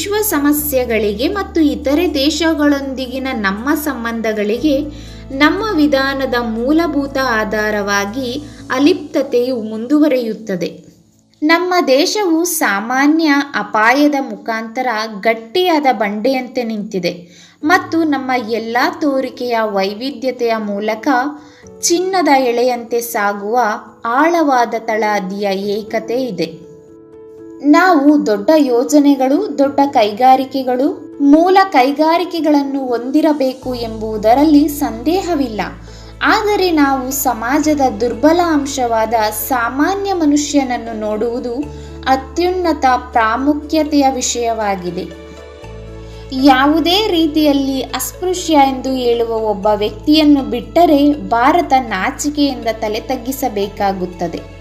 ವಿಶ್ವ ಸಮಸ್ಯೆಗಳಿಗೆ ಮತ್ತು ಇತರೆ ದೇಶಗಳೊಂದಿಗಿನ ನಮ್ಮ ಸಂಬಂಧಗಳಿಗೆ ನಮ್ಮ ವಿಧಾನದ ಮೂಲಭೂತ ಆಧಾರವಾಗಿ ಅಲಿಪ್ತತೆಯು ಮುಂದುವರೆಯುತ್ತದೆ. ನಮ್ಮ ದೇಶವು ಸಾಮಾನ್ಯ ಅಪಾಯದ ಮುಖಾಂತರ ಗಟ್ಟಿಯಾದ ಬಂಡೆಯಂತೆ ನಿಂತಿದೆ ಮತ್ತು ನಮ್ಮ ಎಲ್ಲ ತೋರಿಕೆಯ ವೈವಿಧ್ಯತೆಯ ಮೂಲಕ ಚಿನ್ನದ ಎಳೆಯಂತೆ ಸಾಗುವ ಆಳವಾದ ತಳಹದಿಯ ಏಕತೆ ಇದೆ. ನಾವು ದೊಡ್ಡ ಯೋಜನೆಗಳು, ದೊಡ್ಡ ಕೈಗಾರಿಕೆಗಳು, ಮೂಲ ಕೈಗಾರಿಕೆಗಳನ್ನು ಹೊಂದಿರಬೇಕು ಎಂಬುದರಲ್ಲಿ ಸಂದೇಹವಿಲ್ಲ. ಆದರೆ ನಾವು ಸಮಾಜದ ದುರ್ಬಲ ಅಂಶವಾದ ಸಾಮಾನ್ಯ ಮನುಷ್ಯನನ್ನು ನೋಡುವುದು ಅತ್ಯುನ್ನತ ಪ್ರಾಮುಖ್ಯತೆಯ ವಿಷಯವಾಗಿದೆ. ಯಾವುದೇ ರೀತಿಯಲ್ಲಿ ಅಸ್ಪೃಶ್ಯ ಎಂದು ಹೇಳುವ ಒಬ್ಬ ವ್ಯಕ್ತಿಯನ್ನು ಬಿಟ್ಟರೆ ಭಾರತ ನಾಚಿಕೆಯಿಂದ ತಲೆ ತಗ್ಗಿಸಬೇಕಾಗುತ್ತದೆ